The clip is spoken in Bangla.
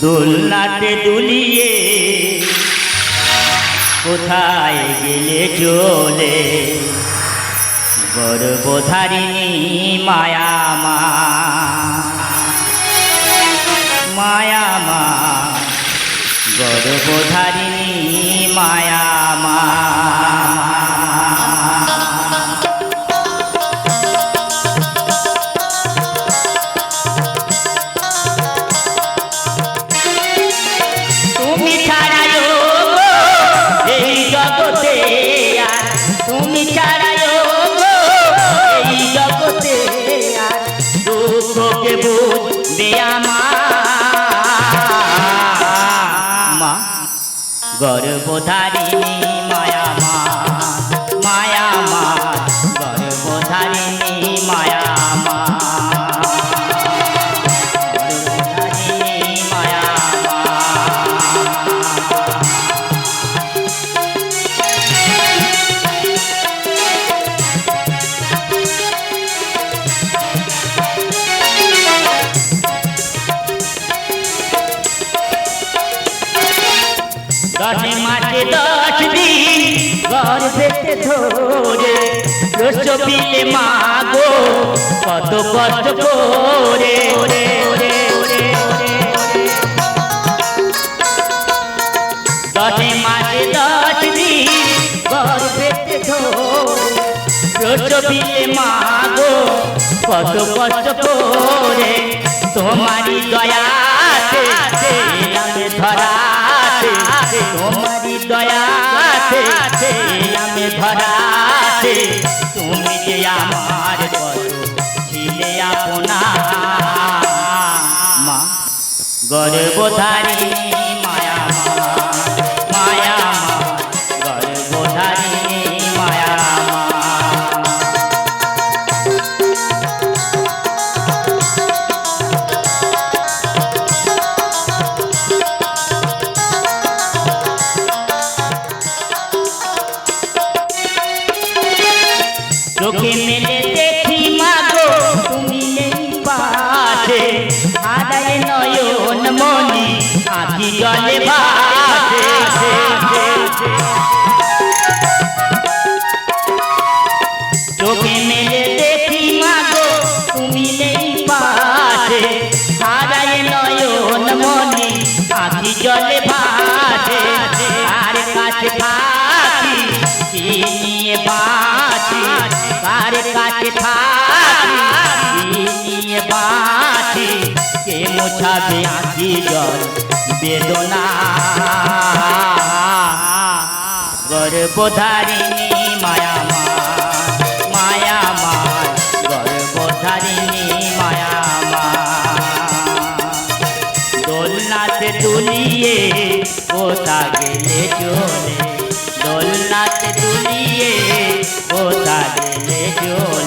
দোলনাতে দুলিয়ে কোথায় গেলে চলে? গর্বধারিণী মায়া মা। মায়া মা। গর্বধারিণী মায়া তুমি ছাড়াই এই জগতে আর দুঃখকে বুঝবে আমার। মা। গর্বধারিণী মায়া মা মায়া মা। গর্বধারিণী মায়া মা। ধরে রস পিলে মাগো, কত কষ্ট করে। দশ মাসে দশ দিন গর্ভেতে ধরে রস পিলে মাগো, কত কষ্ট করে। তোমারই দয়াতে ধরাতে, তোমারই দয়াতে ধরাতে তুমি যে আমার কত ছিলে আপনা মা গর্ভধারিণী। জলে ভাসে চোখে মেলে দেখি মাগো তুমি নেই পাশে হারায় নয়ন মনি আখি জলে ভাসে আর কাছে থাকি থাকি নিয়ে বাঁচি। কে মোছাবে আঁকি জল? বেদনা। গর্ভধারিণী মায়া মায়া মা গর্ভধারিণী মায়া মা দোলনাতে দুলিয়ে কোথা গেলে চলে? দোলনাতে দুলিয়ে কোথা গেলে চলে?